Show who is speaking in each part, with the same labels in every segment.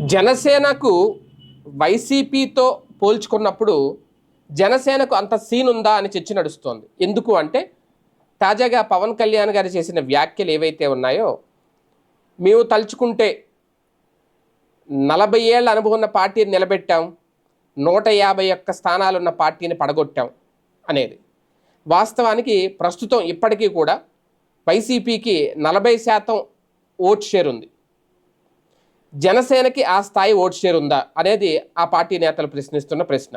Speaker 1: జనసేనకు వైసీపీతో పోల్చుకున్నప్పుడు జనసేనకు అంత సీన్ ఉందా అని చర్చ నడుస్తోంది. ఎందుకు అంటే తాజాగా పవన్ కళ్యాణ్ గారు చేసిన వ్యాఖ్యలు ఏవైతే ఉన్నాయో మేము తలుచుకుంటే నలభై ఏళ్ళ అనుభవం ఉన్న పార్టీని నిలబెట్టాం నూట యాభై ఒక్క స్థానాలున్న పార్టీని పడగొట్టాం అనేది. వాస్తవానికి ప్రస్తుతం ఇప్పటికీ కూడా వైసీపీకి నలభై శాతం ఓట్ షేర్ ఉంది. జనసేనకి ఆ స్థాయి ఓట్ షేర్ ఉందా అనేది ఆ పార్టీ నేతలు ప్రశ్నిస్తున్న ప్రశ్న.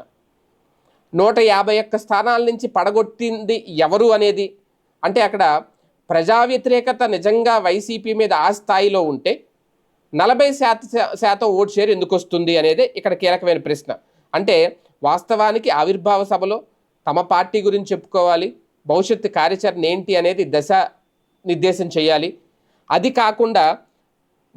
Speaker 1: నూట యాభై ఒక్క స్థానాల నుంచి పడగొట్టింది ఎవరు అనేది? అంటే అక్కడ ప్రజా వ్యతిరేకత నిజంగా వైసీపీ మీద ఆ స్థాయిలో ఉంటే నలభై శాత శాతం ఓట్ షేర్ ఎందుకు వస్తుంది అనేది ఇక్కడ కీలకమైన ప్రశ్న. అంటే వాస్తవానికి ఆవిర్భావ సభలో తమ పార్టీ గురించి చెప్పుకోవాలి భవిష్యత్తు కార్యాచరణ ఏంటి అనేది దశ నిర్దేశం చేయాలి. అది కాకుండా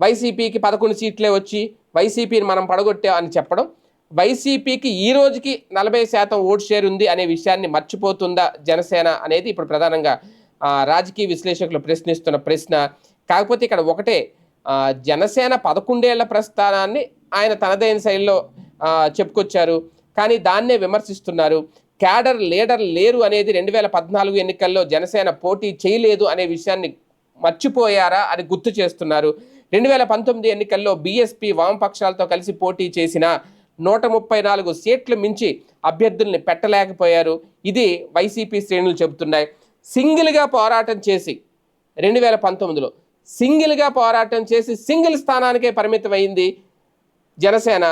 Speaker 1: వైసీపీకి పదకొండు సీట్లే వచ్చి వైసీపీని మనం పడగొట్టాం అని చెప్పడం వైసీపీకి ఈ రోజుకి నలభై శాతం ఓటు షేర్ ఉంది అనే విషయాన్ని మర్చిపోతుందా జనసేన అనేది ఇప్పుడు ప్రధానంగా రాజకీయ విశ్లేషకులు ప్రశ్నిస్తున్న ప్రశ్న. కాకపోతే ఇక్కడ ఒకటే జనసేన పదకొండేళ్ళ ప్రస్థానాన్ని ఆయన తనదైన శైలిలో చెప్పుకొచ్చారు. కానీ దాన్నే విమర్శిస్తున్నారు. క్యాడర్ లీడర్ లేరు అనేది రెండు వేల పద్నాలుగు ఎన్నికల్లో జనసేన పోటీ చేయలేదు అనే విషయాన్ని మర్చిపోయారా అని గుర్తు చేస్తున్నారు. రెండు వేల పంతొమ్మిది ఎన్నికల్లో బీఎస్పీ వామపక్షాలతో కలిసి పోటీ చేసిన నూట ముప్పై నాలుగు సీట్లు మించి అభ్యర్థుల్ని పెట్టలేకపోయారు. ఇది వైసీపీ శ్రేణులు చెబుతున్నాయి. సింగిల్గా పోరాటం చేసి రెండు వేల పంతొమ్మిదిలో సింగిల్గా పోరాటం చేసి సింగిల్ స్థానానికే పరిమితమైంది జనసేన.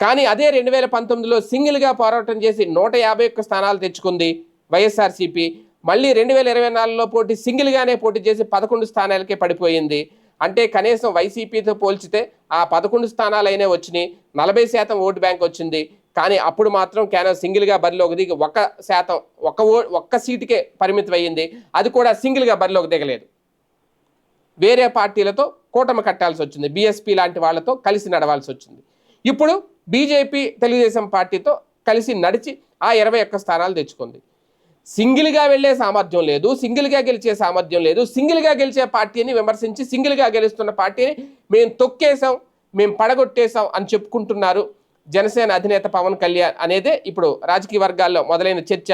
Speaker 1: కానీ అదే రెండు వేల పంతొమ్మిదిలో సింగిల్గా పోరాటం చేసి నూట యాభై ఒక్క స్థానాలు తెచ్చుకుంది వైఎస్ఆర్సీపీ. మళ్ళీ రెండు వేల ఇరవై నాలుగులో పోటీ సింగిల్గానే పోటీ చేసి పదకొండు స్థానాలకే పడిపోయింది. అంటే కనీసం వైసీపీతో పోల్చితే ఆ పదకొండు స్థానాలైనా వచ్చినాయి నలభై శాతం ఓటు బ్యాంక్ వచ్చింది. కానీ అప్పుడు మాత్రం కేవలం సింగిల్గా బరిలోకి దిగి ఒక శాతం ఒక్క ఓ ఒక్క సీటుకే పరిమితం అయ్యింది అది కూడా సింగిల్గా బరిలోకి దిగలేదు. వేరే పార్టీలతో కూటమి కట్టాల్సి వచ్చింది. బీఎస్పీ లాంటి వాళ్ళతో కలిసి నడవాల్సి వచ్చింది. ఇప్పుడు బీజేపీ తెలుగుదేశం పార్టీతో కలిసి నడిచి ఆ ఇరవై ఒక్క స్థానాలు తెచ్చుకుంది. సింగిల్గా వెళ్ళే సామర్థ్యం లేదు సింగిల్గా గెలిచే సామర్థ్యం లేదు సింగిల్గా గెలిచే పార్టీని విమర్శించి సింగిల్గా గెలుస్తున్న పార్టీని మేము తొక్కేసాం మేము పడగొట్టేశాం అని చెప్పుకుంటున్నారు జనసేన అధినేత పవన్ కళ్యాణ్ అనేదే ఇప్పుడు రాజకీయ వర్గాల్లో మొదలైన చర్చ.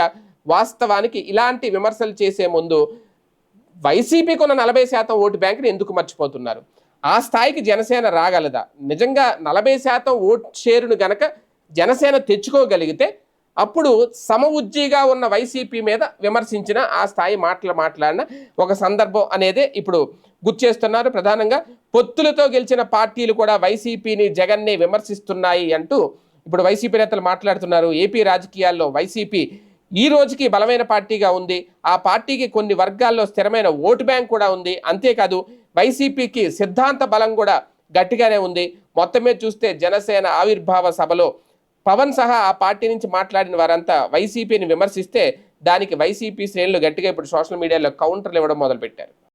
Speaker 1: వాస్తవానికి ఇలాంటి విమర్శలు చేసే ముందు వైసీపీకి ఉన్న నలభై శాతం ఓటు బ్యాంకుని ఎందుకు మర్చిపోతున్నారు? ఆ స్థాయికి జనసేన రాగలదా? నిజంగా నలభై శాతం ఓట్ షేరును గనక జనసేన తెచ్చుకోగలిగితే అప్పుడు సమ ఉజ్జీగా ఉన్న వైసీపీ మీద విమర్శించిన ఆ స్థాయి మాటలు మాట్లాడిన ఒక సందర్భం అనేది ఇప్పుడు గుర్తు చేస్తున్నారు. ప్రధానంగా పొత్తులతో గెలిచిన పార్టీలు కూడా వైసీపీని జగన్ని విమర్శిస్తున్నాయి అంటూ ఇప్పుడు వైసీపీ నేతలు మాట్లాడుతున్నారు. ఏపీ రాజకీయాల్లో వైసీపీ ఈ రోజుకి బలమైన పార్టీగా ఉంది. ఆ పార్టీకి కొన్ని వర్గాల్లో స్థిరమైన ఓటు బ్యాంక్ కూడా ఉంది. అంతేకాదు వైసీపీకి సిద్ధాంత బలం కూడా గట్టిగానే ఉంది. మొత్తం మీద చూస్తే జనసేన ఆవిర్భావ సభలో పవన్ సహా ఆ పార్టీ నుంచి మాట్లాడిన వారంతా వైసీపీని విమర్శిస్తే దానికి వైసీపీ శ్రేణులు గట్టిగా ఇప్పుడు సోషల్ మీడియాలో కౌంటర్లు ఇవ్వడం మొదలుపెట్టారు.